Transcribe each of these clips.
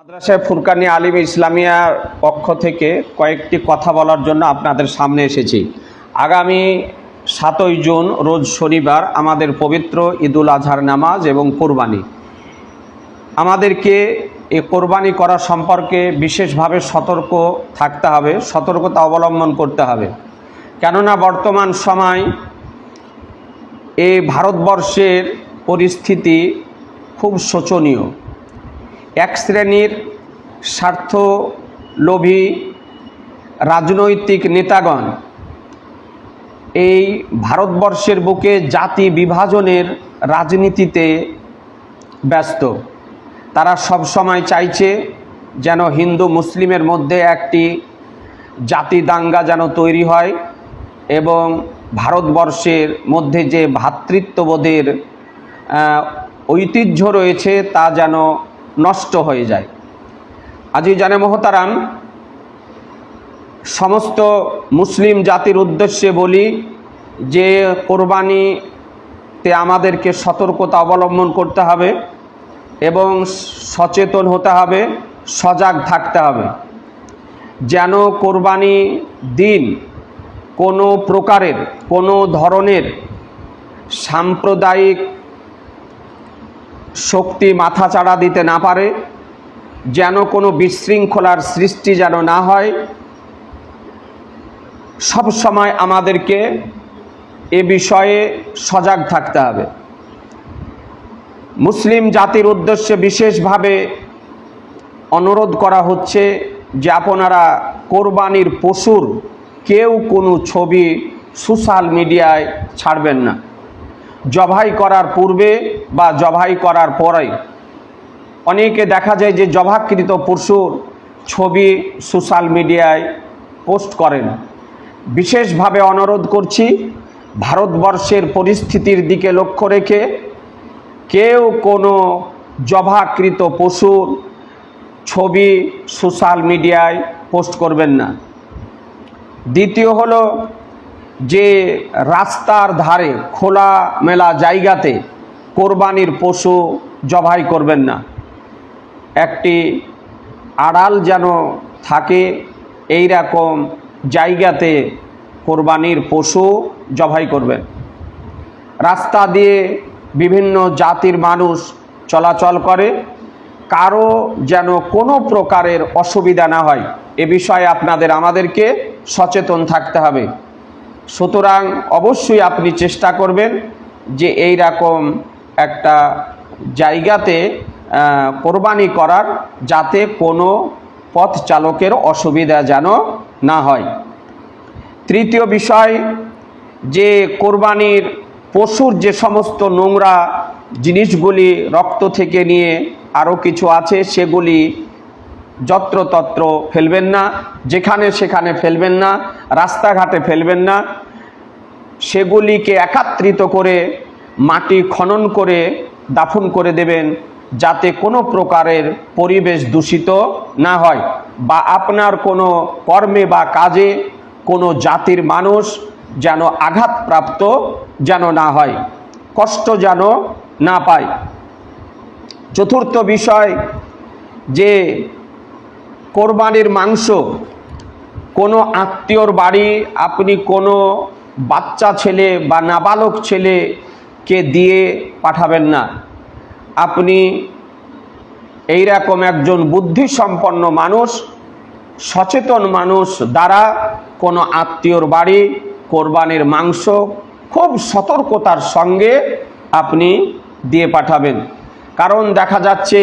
মাদ্রাসায় ফুরকানি আলিম ইসলামিয়ার পক্ষ থেকে কয়েকটি কথা বলার জন্য আপনাদের সামনে এসেছি। আগামী সাতই জুন, রোজ শনিবার, আমাদের পবিত্র ঈদুল আজহার নামাজ এবং কোরবানি। আমাদেরকে এই কোরবানি করা সম্পর্কে বিশেষভাবে সতর্ক থাকতে হবে, সতর্কতা অবলম্বন করতে হবে। কেননা বর্তমান সময় এই ভারতবর্ষের পরিস্থিতি খুব শোচনীয়। এক শ্রেণির স্বার্থলোভী রাজনৈতিক নেতাগণ এই ভারতবর্ষের বুকে জাতি বিভাজনের রাজনীতিতে ব্যস্ত। তারা সব সময় চাইছে যেন হিন্দু মুসলিমের মধ্যে একটি জাতি দাঙ্গা যেন তৈরি হয় এবং ভারতবর্ষের মধ্যে যে ভ্রাতৃত্ববোধের ঐতিহ্য রয়েছে তা যেন নষ্ট হয়ে যায়। আজি জানে মহতারাম, সমস্ত মুসলিম জাতির উদ্দেশ্যে বলি যে, কোরবানিতে আমাদেরকে সতর্কতা অবলম্বন করতে হবে এবং সচেতন হতে হবে, সজাগ থাকতে হবে। যেন কোরবানি দিন কোনো প্রকারের, কোনো ধরনের সাম্প্রদায়িক শক্তি মাথাচাড়া দিতে না পারে, যেন কোনো বিশৃঙ্খলার সৃষ্টি যেন না হয়। সব সময় আমাদেরকে এ বিষয়ে সজাগ থাকতে হবে। মুসলিম জাতির উদ্দেশ্যে বিশেষভাবে অনুরোধ করা হচ্ছে যে আপনারা কোরবানির পশুর কেউ কোনো ছবি সোশ্যাল মিডিয়ায় ছাড়বেন না। জবাই করার পূর্বে বা জবাই করার পরে অনেকে দেখা যায় যে জবাকৃত পশুর ছবি সোশ্যাল মিডিয়ায় পোস্ট করেন। বিশেষভাবে অনুরোধ করছি, ভারতবর্ষের পরিস্থিতির দিকে লক্ষ্য রেখে কেউ কোনো জবাকৃত পশুর ছবি সোশ্যাল মিডিয়ায় পোস্ট করবেন না। দ্বিতীয় হলো যে রাস্তার ধারে খোলা মেলা জায়গাতে কোরবানির পশু জবাই করবেন না। একটি আড়াল যেন থাকে এই রকম জায়গাতে কোরবানির পশু জবাই করবেন। রাস্তা দিয়ে বিভিন্ন জাতির মানুষ চলাচল করে। কারও যেন কোনো প্রকারের অসুবিধা না হয়, এ বিষয়ে আপনাদের, আমাদেরকে সচেতন থাকতে হবে। সুতরাং অবশ্যই আপনি চেষ্টা করবেন যে এই রকম একটা জায়গাতে কোরবানি করার যাতে কোনো পথ চালকের অসুবিধা যেন না হয়। তৃতীয় বিষয়, যে কোরবানির পশুর যে সমস্ত নোংরা জিনিসগুলি রক্ত থেকে নিয়ে আরও কিছু আছে, সেগুলি যত্রতত্র ফেলবেন না, যেখানে সেখানে ফেলবেন না। রাস্তাঘাটে ফেলবেন না। সেগুলিকে একাত্রিত করে মাটি খনন করে দাফন করে দেবেন যাতে কোনো প্রকারের পরিবেশ দূষিত না হয় বা আপনার কোনো কর্মে বা কাজে কোনো জাতির মানুষ যেন আঘাতপ্রাপ্ত যেন না হয়, কষ্ট যেন না পায়। চতুর্থ বিষয় যে কোরবানির মাংস কোনো আত্মীয়র বাড়ি আপনি কোনো বাচ্চা ছেলে বা নাবালক ছেলেকে দিয়ে পাঠাবেন না। আপনি এইরকম একজন বুদ্ধিসম্পন্ন মানুষ, সচেতন মানুষ দ্বারা কোনো আত্মীয়র বাড়ি কোরবানির মাংস খুব সতর্কতার সঙ্গে আপনি দিয়ে পাঠাবেন। কারণ দেখা যাচ্ছে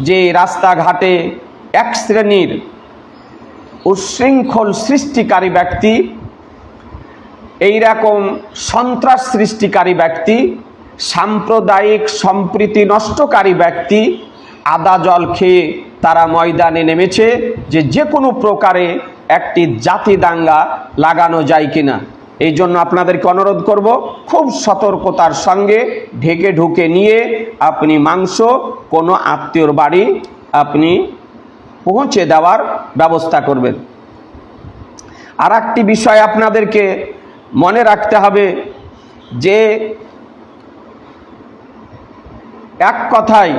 যে রাস্তাঘাটে এক শ্রেণির উচ্ছৃঙ্খল সৃষ্টিকারী ব্যক্তি এই রকম সন্ত্রাস সৃষ্টিকারী ব্যক্তি, সাম্প্রদায়িক সম্প্রীতি নষ্টকারী ব্যক্তি আদা জল খেয়ে তারা ময়দানে নেমেছে যে যে কোনো প্রকারে একটি জাতি দাঙ্গা লাগানো যায় কিনা। এই জন্য আপনাদেরকে অনুরোধ করব, খুব সতর্কতার সঙ্গে ঢেকে ঢুকে নিয়ে আপনি মাংস, কোনো আত্মীয়র বাড়ি আপনি পৌঁছে দেওয়ার ব্যবস্থা করবেন। আর একটি বিষয় আপনাদেরকে মনে রাখতে হবে যে, এক কথায়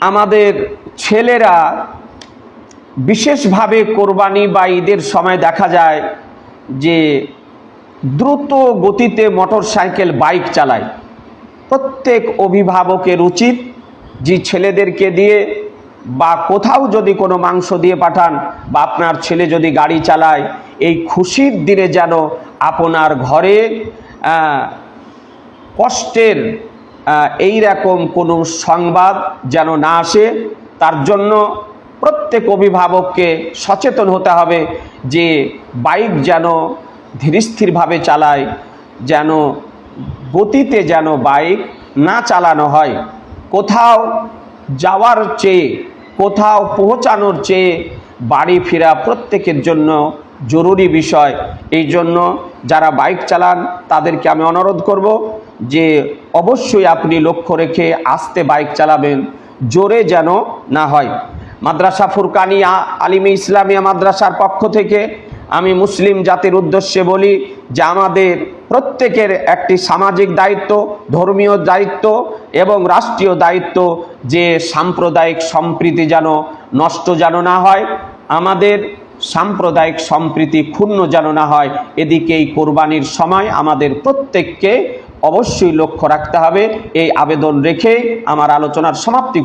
আমাদের ছেলেরা বিশেষভাবে কোরবানি বা ঈদের সময় দেখা যায় যে দ্রুত গতিতে মোটর সাইকেল, বাইক চালায়। প্রত্যেক অভিভাবকের উচিত যে ছেলেদেরকে দিয়ে বা কোথাও যদি কোনো মাংস দিয়ে পাঠান বা আপনার ছেলে যদি গাড়ি চালায়, এই খুশির দিনে যেন আপনার ঘরে কষ্টের এই রকম কোনো সংবাদ যেন না আসে, তার জন্য প্রত্যেক অভিভাবককে সচেতন হতে হবে যে বাইক যেন ধীরস্থিরভাবে চালায়, যেন গতিতে যেন বাইক না চালানো হয়। কোথাও যাওয়ার চেয়ে, কোথাও পৌঁছানোর চেয়ে বাড়ি ফেরা প্রত্যেকের জন্য জরুরি বিষয়। এই জন্য যারা বাইক চালান, তাদেরকে আমি অনুরোধ করব যে অবশ্যই আপনি লক্ষ্য রেখে আস্তে বাইক চালাবেন, জোরে যেন না হয়। মাদ্রাসা ফুরকানিয়া আলিমী ইসলামিয়া মাদ্রাসার পক্ষ থেকে আমি মুসলিম জাতির উদ্দেশ্যে বলি যে আমাদের প্রত্যেকের একটি সামাজিক দায়িত্ব, ধর্মীয় দায়িত্ব এবং রাষ্ট্রীয় দায়িত্ব যে সাম্প্রদায়িক সম্প্রীতি যেন নষ্ট যেন না হয়, আমাদের সাম্প্রদায়িক সম্প্রীতি ক্ষুণ্ণ যেন না হয় এদিকে এই কোরবানির সময় আমাদের প্রত্যেককে অবশ্যই লক্ষ্য রাখতে হবে। এই আবেদন রেখে আমার আলোচনার সমাপ্তি